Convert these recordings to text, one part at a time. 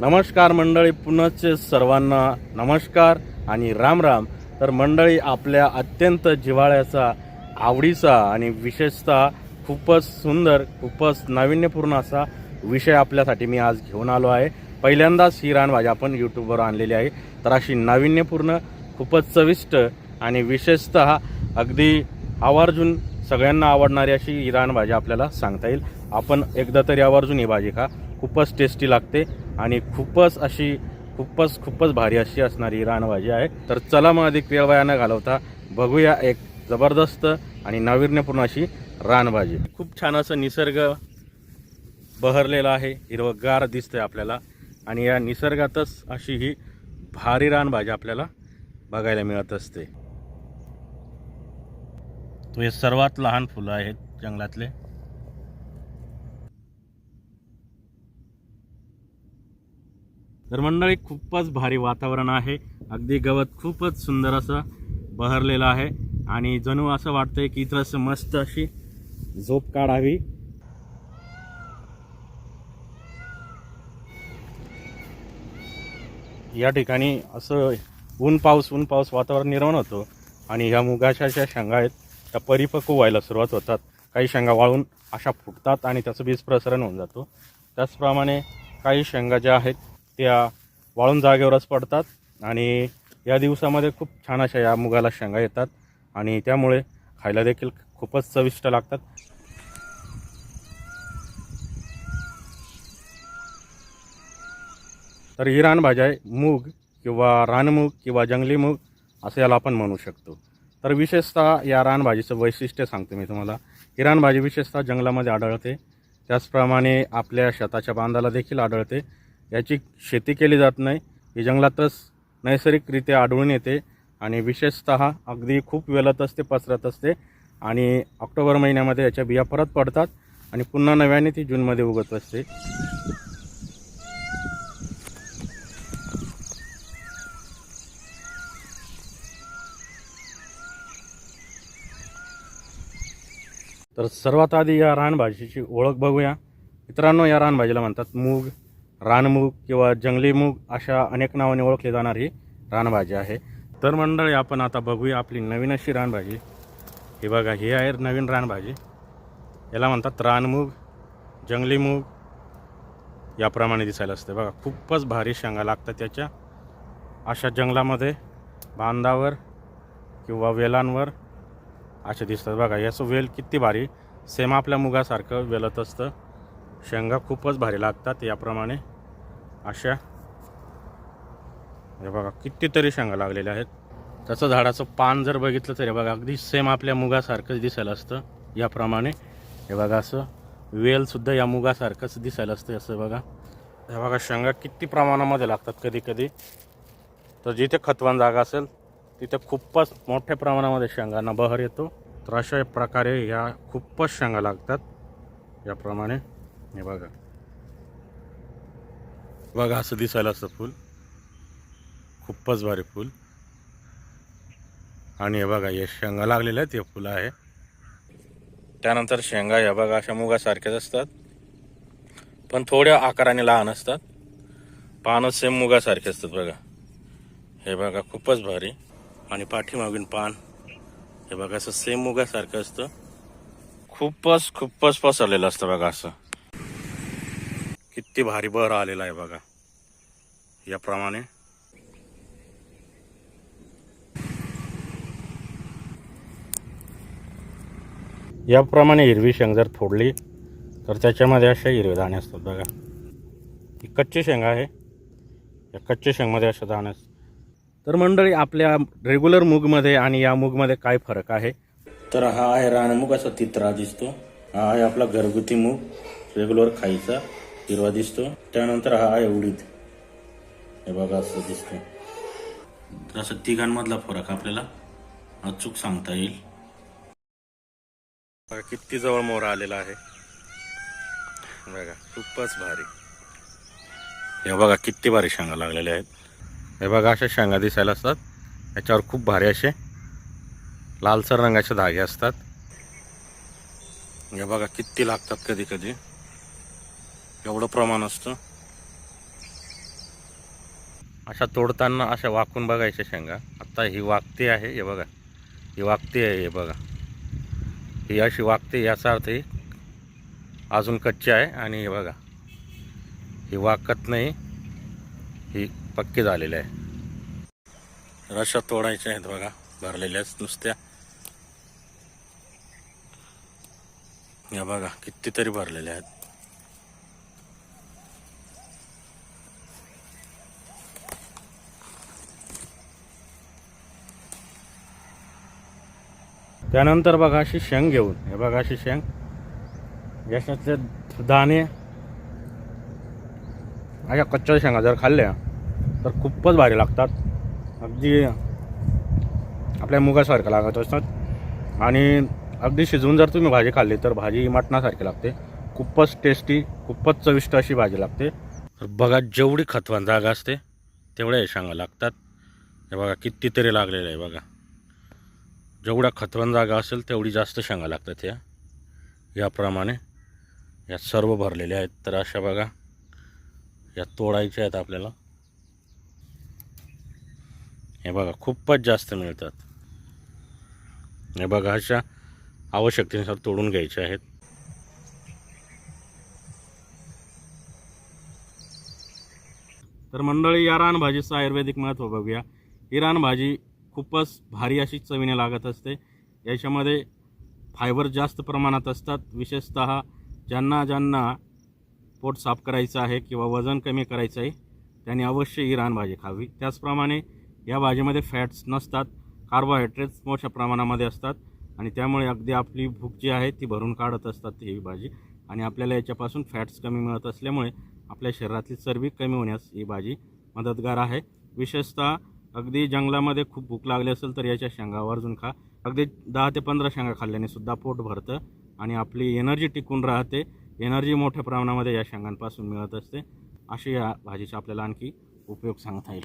नमस्कार मंडळी पुनश्च सर्वांना नमस्कार आणि राम राम. तर मंडळी आपल्या अत्यंत जिव्हाळ्याचा आवडीचा आणि विशेषतः खूपच सुंदर खूपच नाविन्यपूर्ण असा विषय आपल्यासाठी मी आज घेऊन आलो आहे. पहिल्यांदाच ही रानभाजी आपण यूट्यूबवर आणलेली आहे. तर अशी नाविन्यपूर्ण खूपच चविष्ट आणि विशेषतः अगदी आवर्जून सगळ्यांना आवडणारी अशी ही रानभाजी आपल्याला सांगता येईल. आपण एकदा तरी आवर्जून ही भाजी खा. खूपच टेस्टी लागते आणि खूपच अशी खूपच खूपच भारी अशी असणारी रानभाजी आहे. तर चला मग अधिक वेळ वाया न घालवता. बघूया एक जबरदस्त आणि नाविन्यपूर्ण अशी रानभाजी. खूप छान असं निसर्ग बहरलेला आहे. हिरवगार दिसतंय आपल्याला. आणि या निसर्गातच अशी ही भारी रानभाजी आपल्याला बघायला मिळत असते. तो हे सर्वात लहान फुलं आहेत जंगलातले. तर मंडळी खूपच भारी वातावरण आहे. अगदी गवत खूपच सुंदर असं बहरलेलं आहे. आणि जणू असं वाटतंय की इथं असं मस्त अशी झोप काढावी. या ठिकाणी असं ऊन पाऊस ऊन पाऊस वातावरण निर्माण होतो. आणि ह्या मुगाच्या ज्या शेंगा आहेत त्या परिपक्व व्हायला सुरुवात होतात. काही शेंगा वाळून अशा फुटतात आणि त्याचं बीज प्रसरण होऊन जातो. त्याचप्रमाणे काही शेंगा ज्या आहेत त्या वाळून जागेवरच पडतात आणि या दिवसामध्ये खूप छान अशा या मुगाला शेंगा येतात आणि त्यामुळे खायला देखील खूपच चविष्ट लागतात. तर ही रानभाज्या आहे मूग किंवा रानमूग किंवा जंगली मूग असं याला आपण म्हणू शकतो. तर विशेषतः या रानभाजीचं वैशिष्ट्य सांगतो मी तुम्हाला. ही रानभाजी विशेषतः जंगलामध्ये आढळते. त्याचप्रमाणे आपल्या शेताच्या बांधाला देखील आढळते. याची शेती केली जात नाही. ही जंगलातच नैसर्गिकरित्या आढळून येते आणि विशेषतः अगदी खूप वेलत असते पसरत असते आणि ऑक्टोबर महिन्यामध्ये याच्या बिया परत पडतात आणि पुन्हा नव्याने ती जूनमध्ये उगत असते. तर सर्वात आधी या रानभाजीची ओळख बघूया. मित्रांनो या रानभाजीला म्हणतात मूग. रानमूग किंवा जंगली मूग अशा अनेक नावाने ओळखली जाणारी रानभाजी आहे. तर मंडळी आपण आता बघूया आपली नवीन अशी रानभाजी. हे बघा ही आहे नवीन रानभाजी. याला म्हणतात रानमूग जंगली मूग याप्रमाणे दिसायला असते. बघा खूपच भारी शेंगा लागतात त्याच्या. अशा जंगलामध्ये बांधावर किंवा वेलांवर असे दिसतात. बघा याचं वेल किती भारी. सेम आपल्या मुगासारखं वेलत असतं. शेंगा खूपच भारी लागतात याप्रमाणे. अशा. हे बघा कितीतरी शेंगा लागलेल्या आहेत. त्याचं झाडाचं पान जर बघितलं तर हे बघा अगदी सेम आपल्या मुगासारखंच दिसायला असतं. याप्रमाणे हे बघा असं वेलसुद्धा या मुगासारखंच दिसायला असतं असं बघा. हे बघा शेंगा किती प्रमाणामध्ये लागतात कधी कधी तर जिथे खतवान जागा असेल तिथे खूपच मोठ्या प्रमाणामध्ये शेंगांना बहर येतो. तर अशा प्रकारे ह्या खूपच शेंगा लागतात. याप्रमाणे हे बघा. बघा असं दिसायला असतं फूल. खूपच भारी फूल. आणि हे बघा हे शेंगा लागलेलं आहेत हे फुलं आहे. त्यानंतर शेंगा या बघा अशा मुगासारख्याच असतात. पण थोड्या आकाराने लहान असतात. पानं सेम मुगासारखे असतात बघा. हे बघा खूपच भारी. आणि पाठीमागून पान. हे बघा असं सेम मुगासारखं असतं. खूपच खूपच पसरलेलं असतं बघा असं. किती भारी बहर आलेला आहे बघा. याप्रमाणे. याप्रमाणे हिरवी शेंग जर फोडली तर त्याच्यामध्ये अशा हिरवे दाणे असतात बघा. ही कच्ची शेंग आहे. या कच्च्या शेंगमध्ये अशा दाणे असतात. तर मंडळी आपल्या रेग्युलर मूगमध्ये आणि या मूगमध्ये काय फरक आहे? तर हा आहे रानमूग असा तित्रा दिसतो. हा आहे आपला घरगुती मूग रेग्युलर खायचा. हिरवा दिसतो त्यानंतर हा आहे उडीद हे बघा असं दिसतो तर असं तिघांमधला फरक आपल्याला अचूक सांगता येईल. बघा किती जवळ मोर आलेला आहे. बघा खूपच भारी. हे बघा किती भारी शेंगा लागलेल्या आहेत. हे बघा अशा शेंगा दिसायला असतात. याच्यावर खूप भारी असे लालसर रंगाचे धागे असतात. हे बघा किती लागतात कधी कधी. एवढं प्रमाण असतं? अशा तोडताना अशा वाकून बघायच्या शेंगा. आता ही वाकते आहे हे बघा. ही वाकते आहे हे बघा. ही अशी वाकते याचा अर्थ ही अजून कच्ची आहे आणि हे बघा. ही वाकत नाही ही पक्की झालेली आहे. रशा तोडायच्या आहेत बघा भरलेल्याच नुसत्या. या बघा कितीतरी भरलेल्या आहेत. त्यानंतर बघा अशी शेंग घेऊन. हे बघा अशी शेंग. याच्यातले दाणे. अशा कच्च्या शेंगा जर खाल्ल्या तर खूपच भारी लागतात. अगदी आपल्या मुगासारखं लागत असतात. आणि अगदी शिजवून जर तुम्ही भाजी खाल्ली तर भाजी मटणासारखी लागते. खूपच टेस्टी खूपच चविष्ट अशी भाजी लागते. तर बघा जेवढी खतवान जागा असते तेवढ्या शेंगा लागतात. हे बघा कितीतरी लागलेलं आहे बघा. जेवढा खतवन जागा असेल तेवढी जास्त शेंगा लागतात या. याप्रमाणे या सर्व भरलेल्या आहेत. तर अशा बघा या तोडायच्या आहेत आपल्याला. हे बघा खूपच जास्त मिळतात. हे बघा अशा आवश्यकतेनुसार तोडून घ्यायच्या आहेत. तर मंडळी या रानभाजीचं आयुर्वेदिक महत्त्व बघूया. ही रानभाजी खूपच भारी अशी चवीने लागत असते. याच्यामध्ये फायबर जास्त प्रमाणात असतात. विशेषत ज्यांना ज्यांना पोट साफ करायचं आहे किंवा वजन कमी करायचं आहे त्यांनी अवश्य ही रानभाजी खावी. त्याचप्रमाणे या भाजीमध्ये फॅट्स नसतात कार्बोहायड्रेट्स मोठ्या प्रमाणामध्ये असतात आणि त्यामुळे अगदी आपली भूक जी आहे ती भरून काढत असतात ही भाजी. आणि आपल्याला याच्यापासून फॅट्स कमी मिळत असल्यामुळे आपल्या शरीरातली चरबी कमी होण्यास ही भाजी मदतगार आहे. विशेषतः अगदी जंगलामध्ये खूप भूक लागली असेल तर याच्या शेंगा आवर्जून खा. अगदी दहा ते पंधरा शेंगा खाल्ल्याने सुद्धा पोट भरतं आणि आपली एनर्जी टिकून राहते. एनर्जी मोठ्या प्रमाणामध्ये या शेंगांपासून मिळत असते. अशी या भाजीचे आपल्याला आणखी उपयोग सांगता येईल.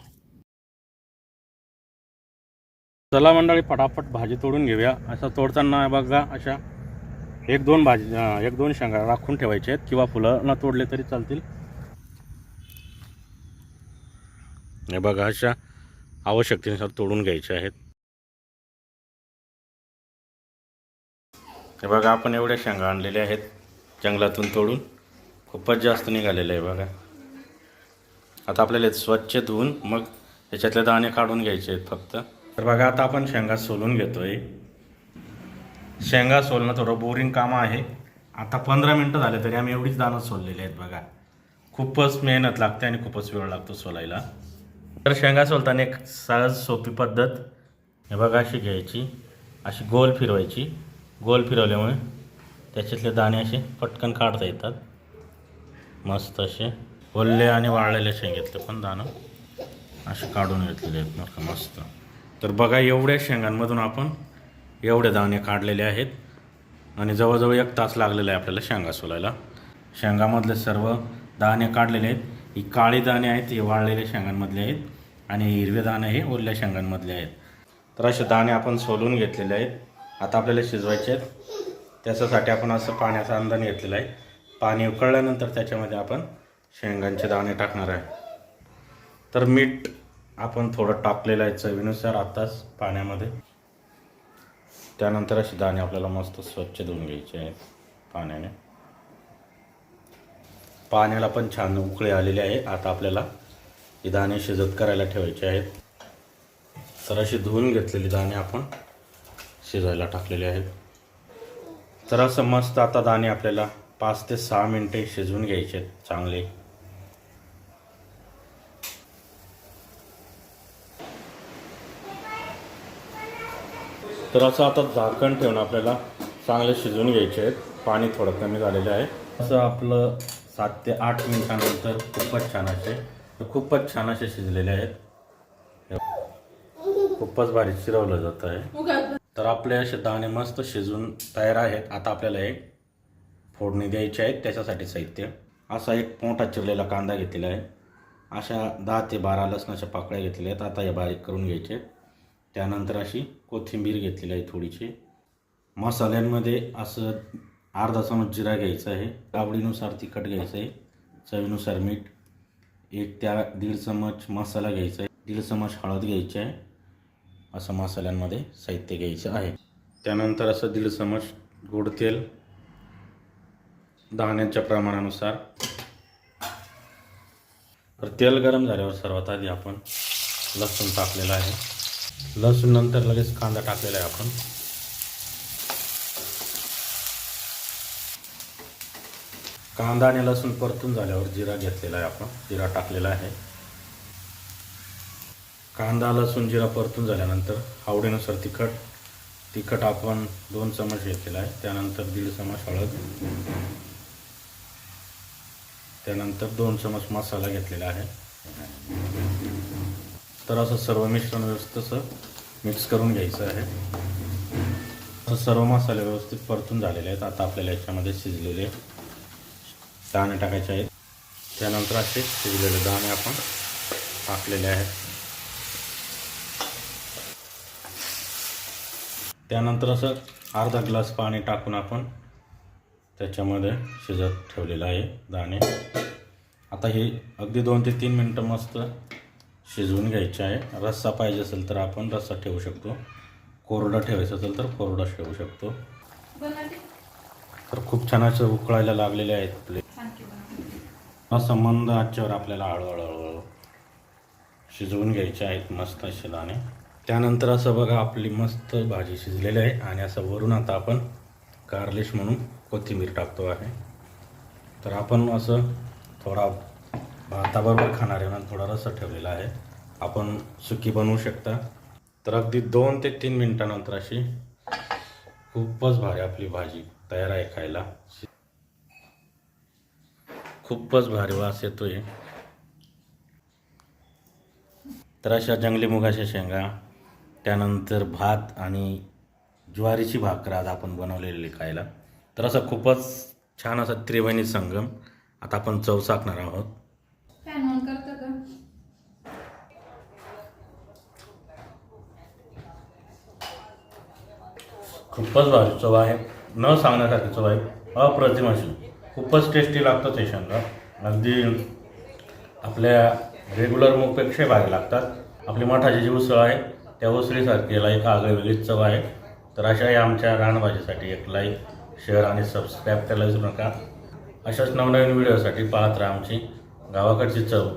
चला मंडळी फटाफट भाजी तोडून घेऊया. असं तोडताना बघा अशा एक दोन भाजी एक दोन शेंगा राखून ठेवायचे आहेत किंवा फुलं न तोडले तरी चालतील. हे बघा अशा आवश्यकतेनुसार तोडून घ्यायचे आहेत. हे बघा आपण एवढ्या शेंगा आणलेल्या आहेत जंगलातून तोडून. खूपच जास्त निघालेलं आहे बघा. आता आपल्याला स्वच्छ धुवून मग त्याच्यातले दाणे काढून घ्यायचे आहेत फक्त. तर बघा आता आपण शेंगा सोलून घेतोय. शेंगा सोलणं थोडं बोरिंग काम आहे. आता पंधरा मिनटं झाले तरी आम्ही एवढीच दाणं सोललेली आहेत बघा. खूपच मेहनत लागते आणि खूपच वेळ लागतो सोलायला. तर शेंगा सोलताना एक सहज सोपी पद्धत हे बघा अशी घ्यायची. अशी गोल फिरवायची. गोल फिरवल्यामुळे त्याच्यातले दाणे असे पटकन काढता येतात. मस्त असे ओल्ले आणि वाळलेले शेंगेतले पण दाणं असे काढून घेतलेले आहेत बरं मस्त. तर बघा एवढ्या शेंगांमधून आपण एवढे दाणे काढलेले आहेत आणि जवळजवळ एक तास लागलेला आहे आपल्याला शेंगा सोलायला. शेंगामधले सर्व दाणे काढलेले आहेत. ही काळी दाणे आहेत हे वाळलेल्या शेंगांमधले आहेत आणि हिरवे दाणे हे ओल्या शेंगांमधले आहेत. तर असे दाणे आपण सोलून घेतलेले आहेत. आता आपल्याला शिजवायचे आहेत. त्याच्यासाठी आपण असं पाण्याचा अंदाज घेतलेला आहे. पाणी उकळल्यानंतर त्याच्यामध्ये आपण शेंगांचे दाणे टाकणार आहे. तर मीठ आपण थोडं टाकलेलं आहे चवीनुसार आत्ताच पाण्यामध्ये. त्यानंतर असे दाणे आपल्याला मस्त स्वच्छ धुवून घ्यायचे आहेत पाण्याने. पाण्याला पण छान उकळे आलेले आहे. आता आपल्याला हे दाणे शिजत करायला ठेवायचे आहेत. तर अशी धुवून घेतलेली दाणे आपण शिजायला टाकलेले आहेत. तर असं मस्त आता दाणे आपल्याला पाच ते सहा मिनटे शिजवून घ्यायचे आहेत चांगले. तर असं आता झाकण ठेवून आपल्याला चांगले शिजवून घ्यायचे आहेत. पाणी थोडं कमी झालेलं आहे. असं आपलं सात ते आठ मिनिटानंतर खूपच छान असे खूपच छान असे शिजलेले आहेत. खूपच भारी शिरवलं जात आहे. तर आपले असे दाणे मस्त शिजून तयार आहेत. आता आपल्याला एक फोडणी द्यायची आहे त्याच्यासाठी साहित्य. असा एक मोठा चिरलेला कांदा घेतलेला आहे. अशा दहा ते बारा लसणाच्या पाकळ्या घेतलेल्या आहेत. आता या बारीक करून घ्यायचे. आहेत. त्यानंतर अशी कोथिंबीर घेतलेली आहे थोडीशी. मसाल्यांमध्ये असं अर्धा चमच जिरा घ्यायचा आहे आवडीनुसार तिखट घ्यायचं आहे चवीनुसार मीठ एक त्या दीड चमच मसाला घ्यायचा आहे दीड चमच हळद घ्यायची आहे असं मसाल्यांमध्ये साहित्य घ्यायचं आहे. त्यानंतर असं दीड चमच गोड तेल दाण्याच्या प्रमाणानुसार. तर तेल गरम झाल्यावर सर्वात आधी आपण लसूण टाकलेलं आहे. लसूण नंतर लगेच कांदा टाकलेला आहे आपण. कांदा आणि लसूण परतून झाल्यावर जिरा घेतलेला आहे आपण. जिरा टाकलेला आहे. कांदा लसूण जिरा परतून झाल्यानंतर आवडीनुसार तिखट तिखट आपण दोन चमच घेतलेला आहे. त्यानंतर दीड चमच हळद. त्यानंतर दोन चमच मसाला घेतलेला आहे. तर असं सर्व मिश्रण व्यवस्थित असं मिक्स करून घ्यायचं आहे. सर्व मसाले व्यवस्थित परतून झालेले आहेत. आता आपल्याला याच्यामध्ये शिजलेले दाणे टाकायचे आहेत. त्यानंतर असे शिजलेले दाणे आपण टाकलेले आहेत. त्यानंतर असं अर्धा ग्लास पाणी टाकून आपण त्याच्यामध्ये शिजत ठेवलेलं आहे दाणे. आता हे अगदी दोन ते तीन मिनटं मस्त शिजवून घ्यायचे आहे. रस्सा पाहिजे असेल तर आपण रस्सा ठेवू शकतो. कोरडा ठेवायचं असेल तर कोरडा ठेवू शकतो. तर खूप छान असं उकळायला लागलेले आहेत आपले हा संबंध आजच्यावर आपल्याला हळूहळू शिजवून घ्यायचे आहेत मस्त असे दाणे त्यानंतर असं बघा आपली मस्त भाजी शिजलेली आहे आणि असं वरून आता आपण गार्लिश म्हणून कोथिंबीर टाकतो आहे. तर आपण असं थोडा भाताबरोबर खाणाऱ्यांना थोडा रस्सा ठेवलेला आहे. आपण सुकी बनवू शकता. तर अगदी दोन ते तीन मिनटानंतर अशी खूपच भारी आपली भाजी तयार आहे खायला. खूपच भारी वास येतोय. तर अशा जंगली मुगाच्या शेंगा त्यानंतर भात आणि ज्वारीची भाकर आज आपण बनवलेली खायला. तर असं खूपच छान असा त्रिवेणी संगम आता आपण चव चाकणार आहोत. खूपच भारी चव आहे. न सांगण्यासारखी चव आहे. अप्रतिम अशी. खूपच टेस्टी लागतं ते शेंगा अगदी आपल्या रेग्युलर मूगपेक्षा भारी लागतात. आपली मठाची जी उसळ आहे त्या उसळीसारखी याला एक वेगळीच चव आहे. तर अशाही आमच्या रानभाजीसाठी एक लाईक शेअर आणि सबस्क्राईब करायला विसरू नका. अशाच नवनवीन व्हिडिओसाठी पाहत राहा आमची गावाकडची चव.